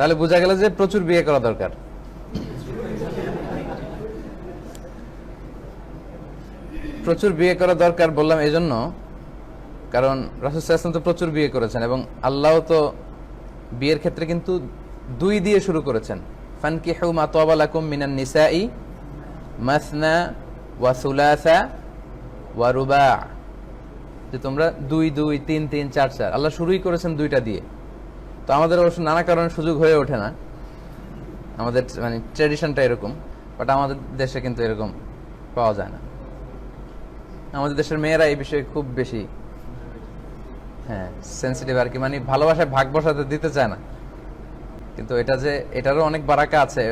তাহলে বোঝা গেল যে প্রচুর বিয়ে করা দরকার। প্রচুর বিয়ে করা দরকার বললাম এই জন্য কারণ রাসুসাল্লাম তো প্রচুর বিয়ে করেছেন এবং আল্লাহ তো বিয়ের ক্ষেত্রে কিন্তু দুই দিয়ে শুরু করেছেন। ফানকিহু মা তাবালাকুম মিনান নিসাই মাসনা ওয়া সুলাসা ওয়া রুবা। যে তোমরা দুই দুই, তিন তিন, চার চার। আল্লাহ শুরুই করেছেন দুইটা দিয়ে। তো আমাদের অবশ্য নানা কারণে সুযোগ হয়ে ওঠে না। আমাদের মানে ট্রেডিশনটা এরকম বাট আমাদের দেশে কিন্তু এরকম পাওয়া যায় না। আমাদের দেশের মেয়েরা এই বিষয়ে খুব বেশি হ্যাঁ সেন্সিটিভ আর কি মানে ভালোবাসায় ভাগ বসাতে দিতে চায় না। কিন্তু এটা যে এটারও অনেক বারাকা আছে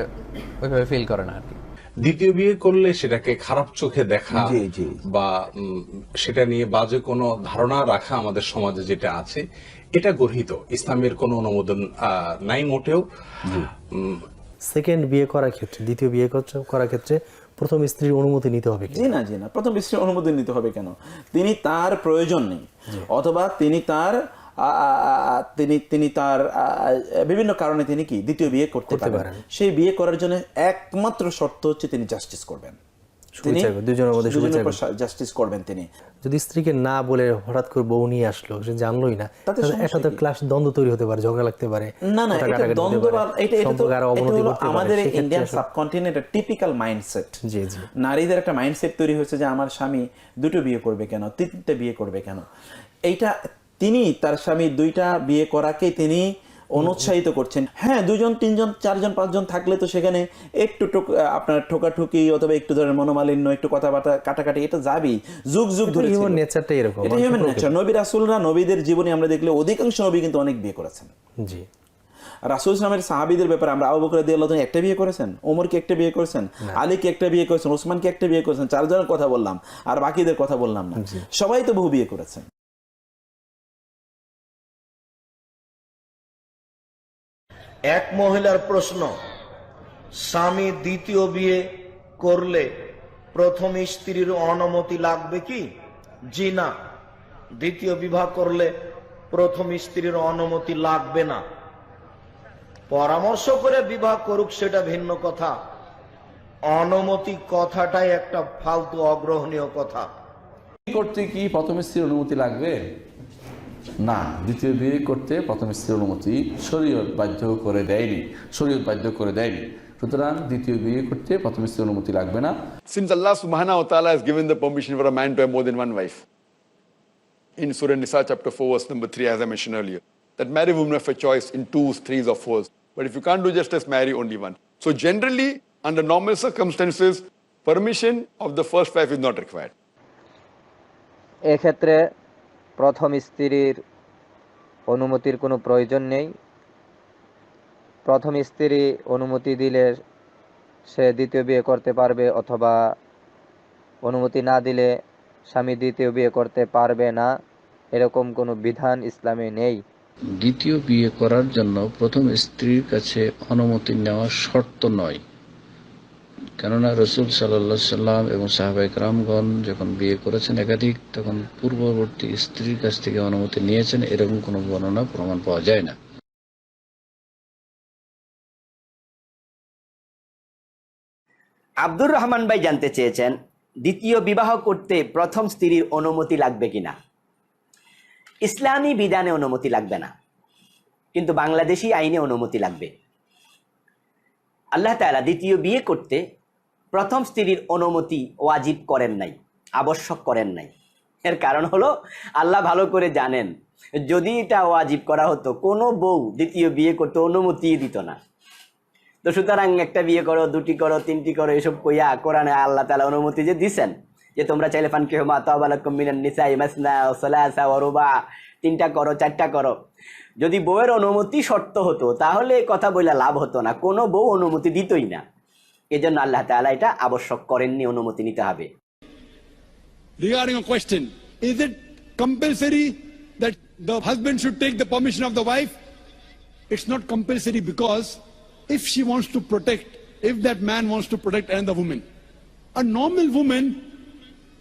ওইভাবে ফিল করে না আর কি। দ্বিতীয় বিয়ে করলে সেটাকে খারাপ চোখে দেখা জি, জি। বা উম, সেটা নিয়ে বাজে কোনো ধারণা রাখা আমাদের সমাজে যেটা আছে এটা গর্হিত। ইসলামের কোনো অনুমোদন নাই মোটেও। সেকেন্ড বিয়ে করার ক্ষেত্রে দ্বিতীয় বিয়ে করার ক্ষেত্রে প্রথম স্ত্রীর অনুমতি নিতে হবে জি না জি না। প্রথম বিশ্বের অনুমোদন নিতে হবে কেন? তিনি তার প্রয়োজন নেই। অথবা তিনি তার তিনি তিনি তার বিভিন্ন কারণে তিনি কি দ্বিতীয় বিয়ে করতে পারেন। সেই বিয়ে করার জন্য একমাত্র শর্ত হচ্ছে তিনি জাস্টিস করবেন। তিনি দুজনের মধ্যে জাস্টিস করবেন তিনি। যদি স্ত্রীকে না বলে হঠাৎ করে বউ নিয়ে আসলো সে জানলোই না তাতে তো ক্লাস দ্বন্দ্ব তৈরি হতে পারে ঝগড়া লাগতে পারে না না এটা দ্বন্দ্ব এটা এটা তো সম্পর্কে আরও এটা অবনতি করতে পারে। আমাদের ইন্ডিয়ান সাবকন্টিনেন্টের টিপিক্যাল মাইন্ডসেট জি জি। নারীদের একটা মাইন্ডসেট তৈরি হয়েছে যে আমার স্বামী দুটো বিয়ে করবে কেন? তিনটে বিয়ে করবে কেন? এইটা তিনি তার স্বামী দুইটা বিয়ে করাকে তিনি অনুৎসাহিত করছেন। হ্যাঁ দুজন তিনজন চারজন পাঁচজন থাকলে তো সেখানে একটু আপনার ঠোকাঠুকি অথবা একটু ধরেন মনোমালিন্য একটু কথাবার্তা কাটাকাটি এটা যাবেই। যুগ যুগ ধরে হিউম্যান ছিল। নেচারটাই এরকম এটা হিউম্যান নেচার নবী রাসুলরা নবীদের জীবনে আমরা দেখলে অধিকাংশ নবী কিন্তু অনেক বিয়ে করেছেন। জি। রাসুল ইসলামের সাহাবিদের ব্যাপারে আমরা আবু বকর তাআলা একটা বিয়ে করেছেন? ওমর কি একটা বিয়ে করেছেন? আলী কি একটা বিয়ে করেছেন? ওসমান কি একটা বিয়ে করেছেন? চারজনের কথা বললাম আর বাকিদের কথা বললাম না। সবাই তো বহু বিয়ে করেছেন। এক মহিলার প্রশ্ন, স্বামী দ্বিতীয় বিয়ে করলে প্রথম স্ত্রীর অনুমতি লাগবে কি? জি না। দ্বিতীয় বিবাহ করলে প্রথম স্ত্রীর অনুমতি লাগবে না। পরামর্শ করে বিবাহ করুক সেটা ভিন্ন কথা। অনুমতি কথাটাই একটা ফালতু অগ্রহণীয় কথা। করতে কি প্রথম স্ত্রীর অনুমতি লাগবে? না দ্বিতীয় বিয়ে করতে প্রথম স্ত্রীর অনুমতি শরীয়ত বাধ্য করে দেয়নি শরীয়ত বাধ্য করে দেয়নি সুতরাং দ্বিতীয় বিয়ে করতে প্রথম স্ত্রীর অনুমতি লাগবে না Since Allah subhanahu wa ta'ala has given the permission for a man to have more than one wife. In Surah Nisa chapter 4 verse number 3 as I mentioned earlier. That marry women have a choice in twos, threes or fours. But if you can't do justice, marry only one. So generally, under normal circumstances, permission of the first wife is not required. এক্ষেত্রে প্রথম স্ত্রীর অনুমতির কোনো প্রয়োজন নেই। প্রথম স্ত্রী অনুমতি দিলে সে দ্বিতীয় বিয়ে করতে পারবে অথবা অনুমতি না দিলে স্বামী দ্বিতীয় বিয়ে করতে পারবে না। এরকম কোনো বিধান ইসলামে নেই। দ্বিতীয় বিয়ে করার জন্য প্রথম স্ত্রীর কাছে অনুমতি নেওয়া শর্ত নয়। কেননা রসুল সাল্লা সাল্লাম এবং সাহাবাহিক রামগণ যখন বিয়ে করেছেন একাধিক, তখন পূর্ববর্তী স্ত্রীর কাছ থেকে অনুমতি নিয়েছেন। এরকম কোনো বর্ণনা, প্রমাণ পাওয়া যায় না। আব্দুর রহমান ভাই জানতে চেয়েছেন, দ্বিতীয় বিবাহ করতে প্রথম স্ত্রীর অনুমতি লাগবে কিনা? ইসলামী বিধানে অনুমতি লাগবে না। কিন্তু বাংলাদেশি আইনে অনুমতি লাগবে। আল্লাহ তাআলা দ্বিতীয় বিয়ে করতে প্রথম স্ত্রীর অনুমতি ওয়াজিব করেন নাই, আবশ্যক করেন নাই। এর কারণ হলো, আল্লাহ ভালো করে জানেন, যদি এটা ওয়াজিব করা হতো, কোনো বউ দ্বিতীয় বিয়ে করতে অনুমতি দিত না। তো সুতরাং একটা বিয়ে করো, দুটি করো, তিনটি করো, এসব কইয়া কোরআনে আল্লাহ তালা অনুমতি যে দিছেন, যে তোমরা চাইলে ফান কেহ মা তাবালাকুম মিনান নিসাই মাসনা সালাসা ও রুবা তিনটা করো চারটা করো যদি বউয়ের অনুমতি শর্ত হতো তাহলে কথা বলে লাভ হতো না কোনো বউ অনুমতি দিতই না এজন্য আল্লাহ তাআলা এটা আবশ্যক করেননি অনুমতি নিতে হবে Regarding a question, is it compulsory that the husband should take the permission of the wife? It's not compulsory because if she wants to protect, if that man wants to protect another woman, a normal woman,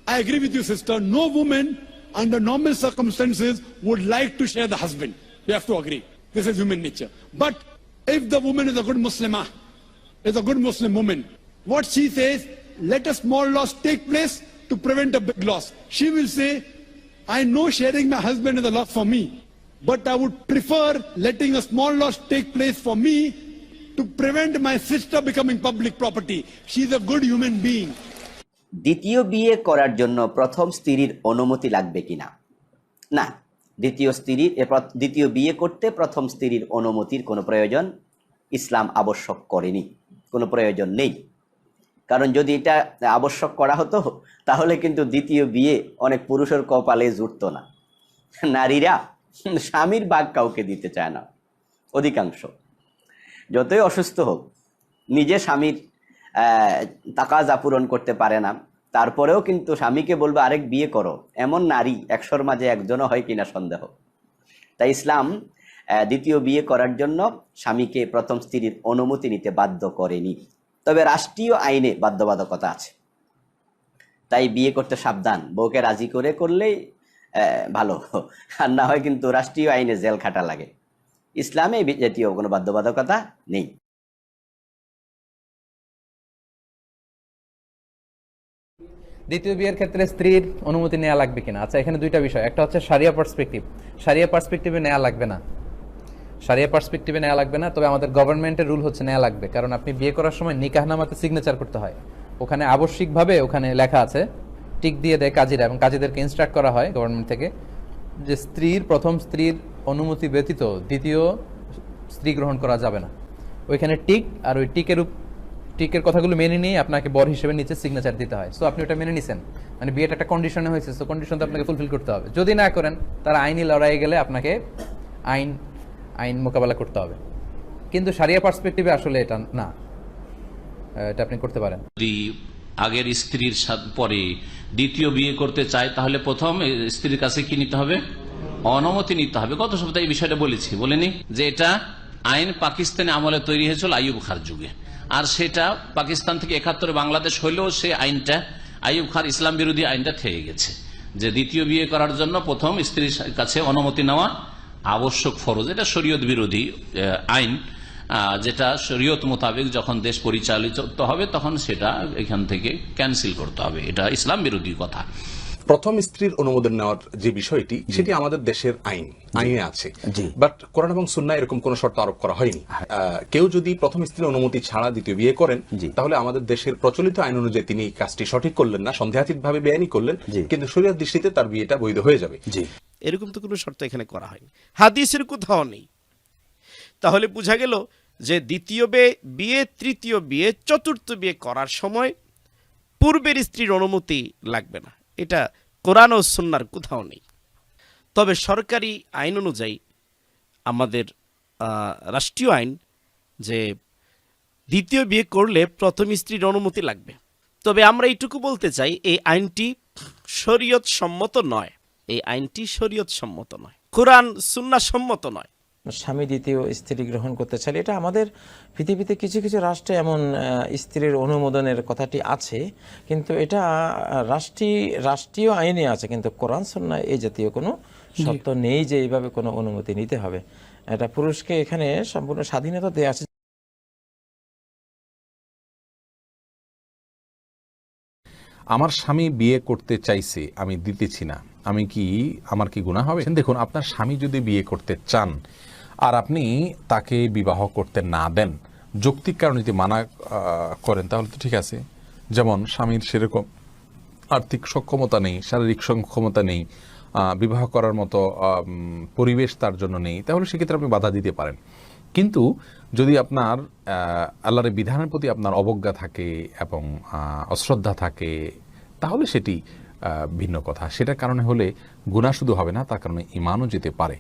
I agree with you, sister, no woman under normal circumstances would like to share the husband. You have to agree. This is human nature. But if the woman is a good Muslimah, is a good Muslim woman, what she says, let a small loss take place to prevent a big loss. She will say, I know sharing my husband is a loss for me, but I would prefer letting a small loss take place for me to prevent my sister becoming public property. She's a good human being. দ্বিতীয় বিয়ে করার জন্য প্রথম স্ত্রীর অনুমতি লাগবে কিনা? না, দ্বিতীয় স্ত্রীর দ্বিতীয় বিয়ে করতে প্রথম স্ত্রীর অনুমতির কোনো প্রয়োজন ইসলাম আবশ্যক করেনি। কোনো প্রয়োজন নেই। কারণ যদি এটা আবশ্যক করা হতো, তাহলে কিন্তু দ্বিতীয় বিয়ে অনেক পুরুষের কপালে জুটত না। নারীরা স্বামীর বাঘ কাউকে দিতে চায় না, অধিকাংশ। যতই অসুস্থ হোক, নিজে স্বামীর তাকাজা পূরণ করতে পারে না। তারপরেও কিন্তু স্বামীকে বলবে, আরেক বিয়ে করো। এমন নারী একশোর মাঝে একজনও হয় কিনা সন্দেহ? তাই ইসলাম দ্বিতীয় বিয়ে করার জন্য স্বামীকে প্রথম স্ত্রীর অনুমতি নিতে বাধ্য করেনি। তবে রাষ্ট্রীয় আইনে বাধ্যবাধকতা আছে। তাই বিয়ে করতে সাবধান। বউকে রাজি করে করলেই ভালো। আর না হয় কিন্তু রাষ্ট্রীয় আইনে জেল খাটা লাগে। ইসলামে জাতীয় কোনো বাধ্যবাধকতা নেই। দ্বিতীয় বিয়ের ক্ষেত্রে স্ত্রীর অনুমতি নেওয়া লাগবে কিনা? আচ্ছা এখানে দুইটা বিষয়। একটা হচ্ছে সারিয়া পার্সপেক্টিভ সারিয়া পার্সপেক্টিভে নেওয়া লাগবে না। সারিয়া পার্সপেক্টিভে নেওয়া লাগবে না, তবে আমাদের গভর্নমেন্টের রুল হচ্ছে নেওয়া লাগবে। কারণ আপনি বিয়ে করার সময় নিকাহনামাতে সিগনেচার করতে হয়। ওখানে আবশ্যিকভাবে ওখানে লেখা আছে, টিক দিয়ে দেয় কাজীরা এবং কাজীদেরকে ইনস্ট্রাক্ট করা হয় গভর্নমেন্ট থেকে যে স্ত্রীর, প্রথম স্ত্রীর অনুমতি ব্যতীত দ্বিতীয় স্ত্রী গ্রহণ করা যাবে না। ওইখানে টিক আর ওই টিকের টিকের কথাগুলো মেনে নিয়ে আপনাকে বর হিসেবে নিচে সিগনেচার দিতে হয়। সো আপনি ওটা মেনে নিছেন। মানে বিয়েটা একটা কন্ডিশনে হয়েছে সো কন্ডিশন তো আপনাকে ফুলফিল করতে হবে। যদি না করেন, তারা আইনি লড়াই গেলে আপনাকে আইন আইন মোকাবেলা করতে হবে। কিন্তু সারিয়া পার্সপেক্টিভে আসলে এটা না। এটা আপনি করতে পারেন। যদি আগের স্ত্রীর পরে দ্বিতীয় বিয়ে করতে চায়, তাহলে প্রথম স্ত্রীর কাছে কি নিতে হবে? অনুমতি নিতে হবে। গত সপ্তাহে এই বিষয়টা বলেছি। বলেনি যে এটা আইন পাকিস্তানে আমলে তৈরি হয়েছিল আইয়ুব খার যুগে। আর সেটা পাকিস্তান থেকে একাত্তরে বাংলাদেশ হইলেও সে আইনটা, আইয়ুব খার ইসলাম বিরোধী আইনটা থেকে গেছে। যে দ্বিতীয় বিয়ে করার জন্য প্রথম স্ত্রীর কাছে অনুমতি নেওয়া আবশ্যক ফরজ। এটা শরীয়ত বিরোধী আইন যেটা শরীয়ত মোতাবেক যখন দেশ পরিচালিত হবে তখন সেটা এখান থেকে ক্যান্সেল করতে হবে। এটা ইসলাম বিরোধী কথা। প্রথম স্ত্রীর অনুমোদন নেওয়ার যে বিষয়টি সেটি আমাদের দেশের আইন আইনে আছে। জি। বাট কোরআন এবং সুন্না এরকম কোন শর্ত আরোপ করা হয়নি। আহ, কেউ যদি প্রথম স্ত্রীর অনুমতি ছাড়া দ্বিতীয় বিয়ে করেন জি। তাহলে আমাদের দেশের প্রচলিত আইন অনুযায়ী তিনি কাজটি সঠিক করলেন না সন্দেহাতীত ভাবে বেআইনি করলেন। কিন্তু শরীয়ত দৃষ্টিতে তার বিয়েটা বৈধ হয়ে যাবে। জি। এরকম তো কোনো শর্ত এখানে করা হয়নি। হাদিসের কোথাও নেই। তাহলে বোঝা গেল যে দ্বিতীয় বিয়ে বিয়ে তৃতীয় বিয়ে চতুর্থ বিয়ে করার সময় পূর্বের স্ত্রীর অনুমতি লাগবে না। এটা কোরআন ও সুন্নার কোথাও নেই। তবে সরকারি আইন অনুযায়ী আমাদের রাষ্ট্রীয় আইন যে দ্বিতীয় বিয়ে করলে প্রথম স্ত্রীর অনুমতি লাগবে। তবে আমরা এইটুকু বলতে চাই, এই আইনটি শরীয়ত সম্মত নয়। এই আইনটি শরীয়ত সম্মত নয়। কোরআন সুন্না সম্মত নয়। স্বামী দ্বিতীয় স্ত্রী গ্রহণ করতে চাইলে এটা আমাদের পৃথিবীতে কিছু কিছু রাষ্ট্রে এমন স্ত্রীর অনুমোদনের কথাটি আছে কিন্তু এটা রাষ্ট্রীয় রাষ্ট্রীয় আইনে আছে কিন্তু কোরআন সন্ন্যায় এই জাতীয় কোনো শর্ত নেই যে এইভাবে কোনো অনুমতি নিতে হবে। এটা পুরুষকে এখানে সম্পূর্ণ স্বাধীনতা দেওয়া আছে। আমার স্বামী বিয়ে করতে চাইছে আমি দিতেছি না। আমি কি আমার কি গুণা হবে? দেখুন আপনার স্বামী যদি বিয়ে করতে চান আর আপনি তাকে বিবাহ করতে না দেন যৌক্তিক কারণে যদি মানা করেন তাহলে তো ঠিক আছে। যেমন স্বামীর সেরকম আর্থিক সক্ষমতা নেই শারীরিক সক্ষমতা নেই বিবাহ করার মতো পরিবেশ তার জন্য নেই তাহলে সেক্ষেত্রে আপনি বাধা দিতে পারেন। কিন্তু যদি আপনার আহ, আল্লাহর বিধানের প্রতি আপনার অবজ্ঞা থাকে এবং অশ্রদ্ধা থাকে তাহলে সেটি ভিন্ন কথা। সেটার কারণে হলে গুণা শুধু হবে না তার কারণে ইমানও যেতে পারে।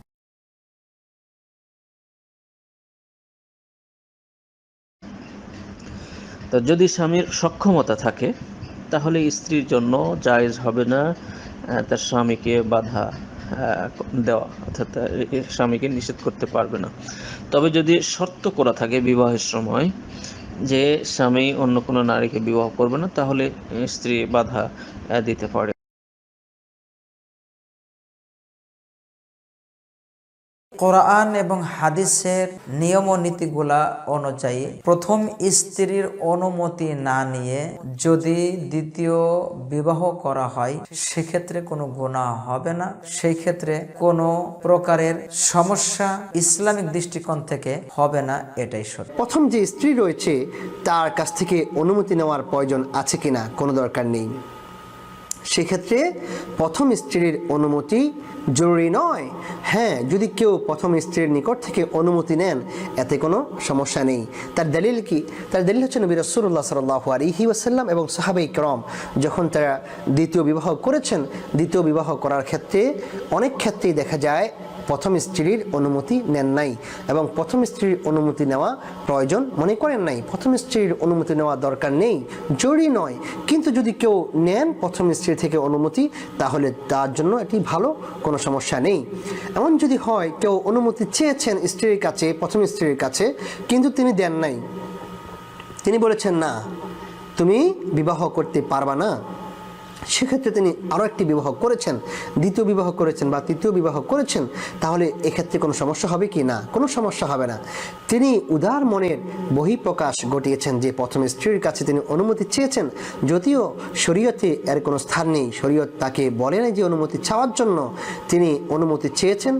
তো যদি স্বামীর সক্ষমতা থাকে, তাহলে স্ত্রীর জন্য জায়েজ হবে না তার স্বামীকে বাধা দেওয়া, অর্থাৎ স্বামীকে নিষেধ করতে পারবে না। তবে যদি শর্ত করা থাকে বিবাহের সময়, যে স্বামী অন্য কোনো নারীকে বিবাহ করবে না, তাহলে স্ত্রী বাধা দিতে পারে। কোরআন এবং হাদিসের নিয়ম নীতিগুলা অনুযায়ী প্রথম স্ত্রীর অনুমতি না নিয়ে যদি দ্বিতীয় বিবাহ করা হয়, সেক্ষেত্রে কোনো গুণা হবে না। সেই ক্ষেত্রে কোনো প্রকারের সমস্যা ইসলামিক দৃষ্টিকোণ থেকে হবে না, এটাই সত্য। প্রথম যে স্ত্রী রয়েছে, তার কাছ থেকে অনুমতি নেওয়ার প্রয়োজন আছে কিনা কোনো দরকার নেই। সেক্ষেত্রে প্রথম স্ত্রীর অনুমতি জরুরি নয়। হ্যাঁ যদি কেউ প্রথম স্ত্রীর নিকট থেকে অনুমতি নেন, এতে কোনো সমস্যা নেই। তার দলিল কি? তার দলিল হচ্ছে নবী রসুল্লাহ সাল্লাহ আলহি এবং সাহাবাই ক্রম যখন তারা দ্বিতীয় বিবাহ করেছেন, দ্বিতীয় বিবাহ করার ক্ষেত্রে অনেক ক্ষেত্রেই দেখা যায় প্রথম স্ত্রীর অনুমতি নেন নাই এবং প্রথম স্ত্রীর অনুমতি নেওয়া প্রয়োজন মনে করেন নাই। প্রথম স্ত্রীর অনুমতি নেওয়া দরকার নেই, জরুরি নয়। কিন্তু যদি কেউ নেন প্রথম স্ত্রী থেকে অনুমতি, তাহলে তার জন্য এটি ভালো, কোনো সমস্যা নেই। এমন যদি হয়, কেউ অনুমতি চেয়েছেন স্ত্রীর কাছে, প্রথম স্ত্রীর কাছে, কিন্তু তিনি দেন নাই। তিনি বলেছেন, না, তুমি বিবাহ করতে পারবা না। সেক্ষেত্রে তিনি আরও একটি বিবাহ করেছেন, দ্বিতীয় বিবাহ করেছেন বা তৃতীয় বিবাহ করেছেন, তাহলে এক্ষেত্রে কোনো সমস্যা হবে কি? না, কোনো সমস্যা হবে না। তিনি উদার মনের বহিঃপ্রকাশ ঘটিয়েছেন যে প্রথম স্ত্রীর কাছে তিনি অনুমতি চেয়েছেন, যদিও শরীয়তে এর কোনো স্থান নেই। শরীয়ত তাকে বলে নাই যে অনুমতি চাওয়ার জন্য। তিনি অনুমতি চেয়েছেন,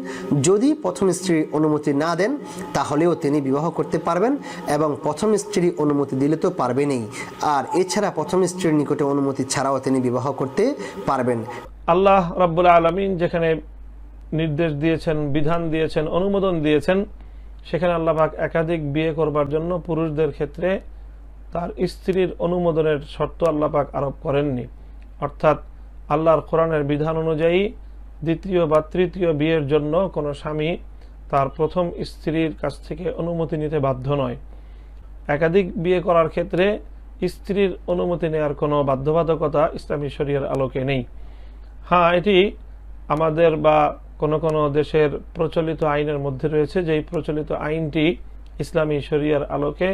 যদি প্রথম স্ত্রীর অনুমতি না দেন, তাহলেও তিনি বিবাহ করতে পারবেন এবং প্রথম স্ত্রী অনুমতি দিলে তো পারবেনই। আর এছাড়া প্রথম স্ত্রীর নিকটে অনুমতি ছাড়াও তিনি বিবাহ করতে পারবেন। আল্লাহ রাব্বুল আলমিন যেখানে নির্দেশ দিয়েছেন, বিধান দিয়েছেন, অনুমোদন দিয়েছেন, সেখানে আল্লাহ পাক একাধিক বিয়ে করবার জন্য পুরুষদের ক্ষেত্রে তার স্ত্রীর অনুমোদনের শর্ত আল্লাহ পাক আরোপ করেননি। অর্থাৎ আল্লাহর কোরআনের বিধান অনুযায়ী দ্বিতীয় বা তৃতীয় বিয়ের জন্য কোনো স্বামী তার প্রথম স্ত্রীর কাছ থেকে অনুমতি নিতে বাধ্য নয়। একাধিক বিয়ে করার ক্ষেত্রে স্ত্রীর অনুমতি নেওয়ার কোনো বাধ্যবাধকতা ইসলামী শরিয়ার আলোকে নেই। হ্যাঁ এটি আমাদের বা কোনো কোনো দেশের প্রচলিত আইনের মধ্যে রয়েছে, যেই প্রচলিত আইনটি ইসলামী শরিয়ার আলোকে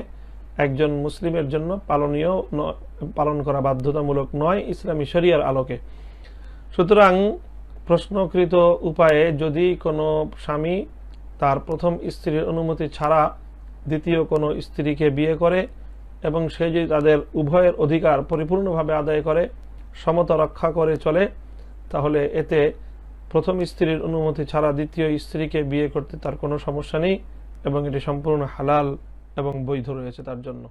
একজন মুসলিমের জন্য পালনীয় পালন করা বাধ্যতামূলক নয়, ইসলামী শরিয়ার আলোকে। সুতরাং প্রশ্নকৃত উপায়ে যদি কোনো স্বামী তার প্রথম স্ত্রীর অনুমতি ছাড়া দ্বিতীয় কোনো স্ত্রীকে বিয়ে করে এবং সে যদি তাদের উভয়ের অধিকার পরিপূর্ণভাবে আদায় করে, সমতা রক্ষা করে চলে, তাহলে এতে প্রথম স্ত্রীর অনুমতি ছাড়া দ্বিতীয় স্ত্রীকে বিয়ে করতে তার কোনো সমস্যা নেই এবং এটি সম্পূর্ণ হালাল এবং বৈধ রয়েছে তার জন্য।